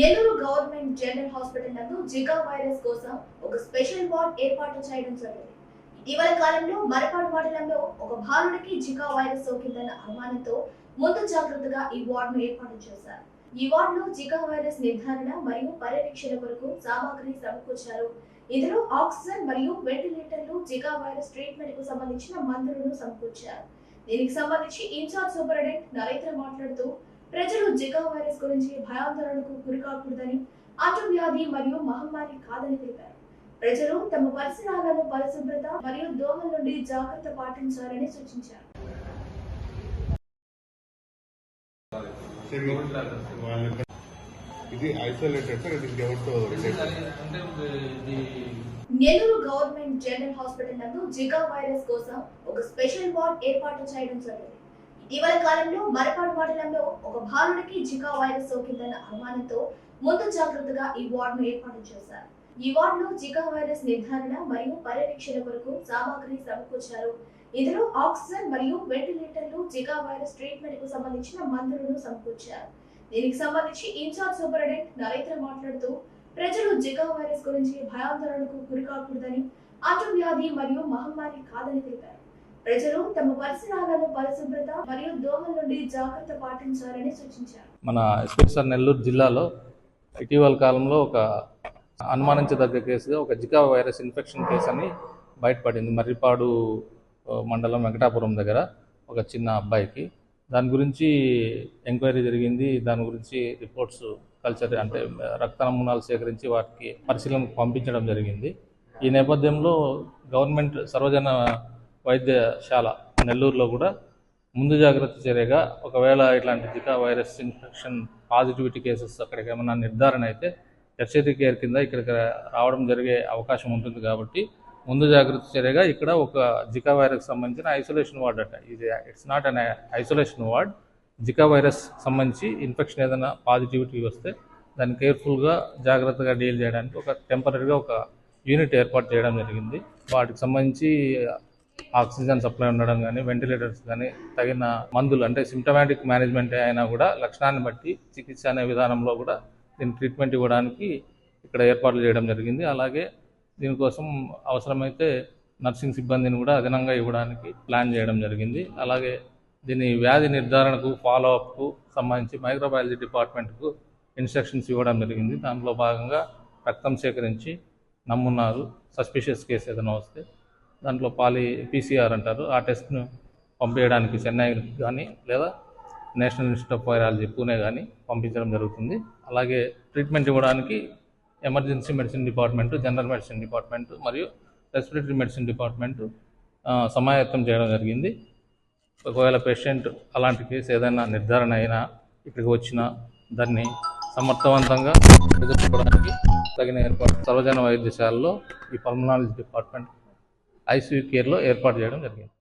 Nellore government general hospital నందు Zika virus కోసం ఒక స్పెషల్ వార్డ్ ఏర్పాటు చేయడం జరిగింది. ఇటీవల కాలంలో మరపాడు మండలంలో ఒక బాలుడికి జికా వైరస్ సోకిందన్న అనుమానంతో ముందు జాగ్రత్తగా ఈ వార్డును ఏర్పాటు చేశారు. ఈ వార్డులో జికా వైరస్ నిర్ధారణ మరియు పర్యవేక్షణ కొరకు సామాగ్రి సమకూర్చారు. ఇందులో ఆక్సిజన్ మరియు వెంటిలేటర్లు జికా వైరస్ ట్రీట్మెంట్కు సంబంధించిన మందులను సమకూర్చారు. దీనికి సంబంధించి ఇన్ఛార్జ్ సూపరింటెండెంట్ నరేంద్ర మాట్లాడుతూ ప్రజలు జికా వైరస్ గురించి భయాందోళనకు గురికాకూడదని అంటువ్యాధి మరియు మహమ్మారి కాదని తెలిపారు. ప్రజలు తమ పరిసరాలను పరిశుభ్రత మరియు దోమల నుండి జాగ్రత్త పాటించాలని సూచించారు. వాళ్ళ ఇది ఐసోలేటెడ్ సార్ ఇది ఎవరితో రిలేటెడ్ అంటే ఇది నెల్లూరు గవర్నమెంట్ జనరల్ హాస్పిటల్ నందు జికా వైరస్ కోసం ఒక స్పెషల్ వార్డ్ ఏర్పాటు చేయడం జరిగింది. ఇవాళ కాలంలో మరపాడు మండలంలో ఒక బాలుడికి జికా వైరస్ సోకిందన్న అనుమానంతో ముందు జాగ్రత్తగా ఈ వార్డును ఏర్పాటు చేశారు. ఈ వార్డులో జికా వైరస్ నిర్ధారణ మరియు పర్యవేక్షణ కొరకు సామాగ్రి సమకూర్చారు. ఇందులో ఆక్సిజన్ మరియు వెంటిలేటర్లు జికా వైరస్ ట్రీట్మెంట్కు సంబంధించిన మందులను సమకూర్చారు. దీనికి సంబంధించి ఇన్ఛార్జ్ సూపరింటెండెంట్ నరేంద్ర మాట్లాడుతూ ప్రజలు జికా వైరస్ గురించి భయాందోళనకు గురికాకూడదని అంటువ్యాధి మరియు మహమ్మారి కాదని తెలిపారు. ప్రజలు తమ పరిసరాలను పరిశుభ్రత మరియు దోమల నుండి జాగ్రత్త పాటించాలని సూచించారు. మన ఎస్పెషల్ నెల్లూరు జిల్లాలో ఇటీవల కాలంలో ఒక అనుమానించదగ్గ కేసుగా ఒక జికా వైరస్ ఇన్ఫెక్షన్ కేసు అని బయటపడింది. మర్రిపాడు మండలం వెంకటాపురం దగ్గర ఒక చిన్న అబ్బాయికి. దాని గురించి ఎంక్వైరీ జరిగింది. దాని గురించి రిపోర్ట్స్ కల్చర్ అంటే రక్త నమూనాలు సేకరించి వాటికి పరిశీలనకు పంపించడం జరిగింది. ఈ నేపథ్యంలో గవర్నమెంట్ సర్వజన వైద్యశాల నెల్లూరులో కూడా ముందు జాగ్రత్త చర్యగా ఒకవేళ ఇట్లాంటి Zika virus infection positivity cases అక్కడికి ఏమైనా నిర్ధారణ అయితే టెర్షరీ కేర్ కింద ఇక్కడికి రావడం జరిగే అవకాశం ఉంటుంది కాబట్టి ముందు జాగ్రత్త చర్యగా ఇక్కడ ఒక జికా వైరస్ సంబంధించిన ఐసోలేషన్ వార్డ్ అట. ఇది it's not an isolation ward Zika virus సంబంధించి ఇన్ఫెక్షన్ ఏదైనా పాజిటివిటీ వస్తే దాన్ని కేర్ఫుల్గా జాగ్రత్తగా డీల్ చేయడానికి ఒక టెంపరీగా ఒక యూనిట్ ఏర్పాటు చేయడం జరిగింది. వాటికి సంబంధించి ఆక్సిజన్ సప్లై ఉండడం కానీ వెంటిలేటర్స్ కానీ తగిన మందులు అంటే సిమ్టమాటిక్ మేనేజ్మెంట్ అయినా కూడా లక్షణాన్ని బట్టి చికిత్స అనే విధానంలో కూడా దీని ట్రీట్మెంట్ ఇవ్వడానికి ఇక్కడ ఏర్పాట్లు చేయడం జరిగింది. అలాగే దీనికోసం అవసరమైతే నర్సింగ్ సిబ్బందిని కూడా అదనంగా ఇవ్వడానికి ప్లాన్ చేయడం జరిగింది. అలాగే దీని వ్యాధి నిర్ధారణకు ఫాలో అప్కు సంబంధించి మైక్రోబయాలజీ డిపార్ట్మెంట్కు ఇన్స్ట్రక్షన్స్ ఇవ్వడం జరిగింది. దాంట్లో భాగంగా రక్తం సేకరించి నమ్మున్నారు సస్పిషియస్ కేసు ఏదైనా వస్తే. దాంట్లో పాలి పీసీఆర్ అంటారు. ఆ టెస్ట్ను పంపించడానికి చెన్నై కానీ లేదా National Institute of Virology Pune కానీ పంపించడం జరుగుతుంది. అలాగే ట్రీట్మెంట్ ఇవ్వడానికి emergency medicine department general medicine department మరియు రెస్పిరేటరీ మెడిసిన్ డిపార్ట్మెంటు సమాయత్తం చేయడం జరిగింది. ఒకవేళ పేషెంట్ అలాంటి కేసు ఏదైనా నిర్ధారణ అయినా ఇక్కడికి వచ్చినా దాన్ని సమర్థవంతంగా ఎదుర్కోవడానికి తగిన ఏర్పాటు సర్వజన వైద్యశాలలో ఈ పల్మనాలజీ డిపార్ట్మెంట్ ఐసీయూ కేర్లో ఏర్పాటు చేయడం జరిగింది.